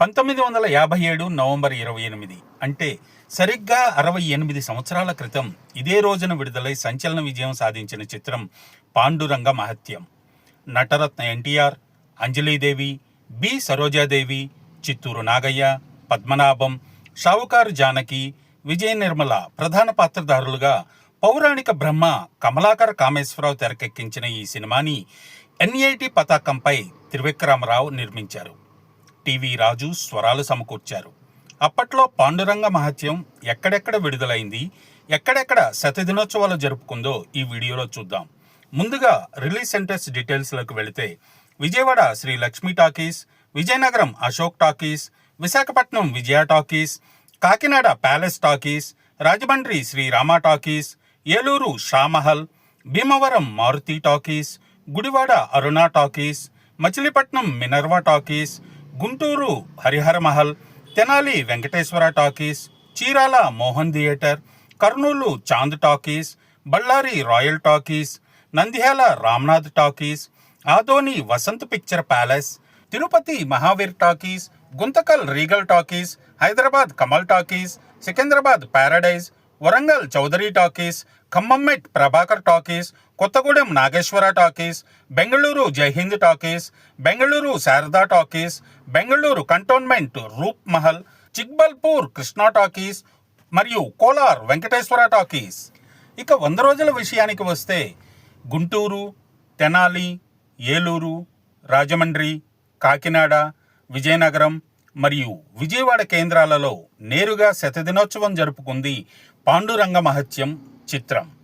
పంతొమ్మిది వందల యాభై ఏడు నవంబర్ ఇరవై ఎనిమిది అంటే సరిగ్గా అరవై ఎనిమిది సంవత్సరాల క్రితం ఇదే రోజున విడుదలై సంచలన విజయం సాధించిన చిత్రం పాండురంగ మహత్యం. నటరత్న ఎన్టీఆర్ అంజలీదేవి బి సరోజాదేవి చిత్తూరు నాగయ్య పద్మనాభం షావుకారు జానకి విజయ నిర్మల ప్రధాన పాత్రధారులుగా పౌరాణిక బ్రహ్మ కమలాకర కామేశ్వరరావు తెరకెక్కించిన ఈ సినిమాని ఎన్ఐటి పతాకంపై త్రివిక్రమరావు నిర్మించారు. టీవీ రాజు స్వరాలు సమకూర్చారు. అప్పట్లో పాండురంగ మహత్యం ఎక్కడెక్కడ విడుదలైంది ఎక్కడెక్కడ శతదినోత్సవాలు జరుపుకుందో ఈ వీడియోలో చూద్దాం. ముందుగా రిలీజ్ సెంటర్స్ డీటెయిల్స్లోకి వెళితే Vijayawada Sri Lakshmi talkies Vizianagaram Ashok talkies Visakhapatnam Vijaya talkies Kakinada palace talkies Rajahmundry Sri Rama talkies Eluru Shamahal Bhimavaram Maruti talkies Gudivada Aruna talkies Machilipatnam Minerva talkies Guntur Harihara Mahal Tenali Venkateswara talkies Chirala Mohan theatre Kurnool Chand talkies Bellary royal talkies Nandyal Ramnath talkies Adoni Vasant picture palace Tirupati Mahavir talkies Guntakal regal talkies Hyderabad Kamal talkies Secunderabad paradise Warangal Chowdary talkies Khammammet Prabhakar talkies Kothagudem Nageswara talkies Bengaluru Jaihind talkies Bengaluru Sharada talkies Bengaluru cantonment Roop Mahal Chikballapur Krishna talkies మరియు Kolar Venkateswara talkies. ఇక వంద రోజుల విషయానికి వస్తే గుంటూరు తెనాలి ఏలూరు రాజమండ్రి కాకినాడ విజయనగరం మరియు విజయవాడ కేంద్రాలలో నేరుగా శతదినోత్సవం జరుపుకుంది పాండురంగ మహత్యం చిత్రం.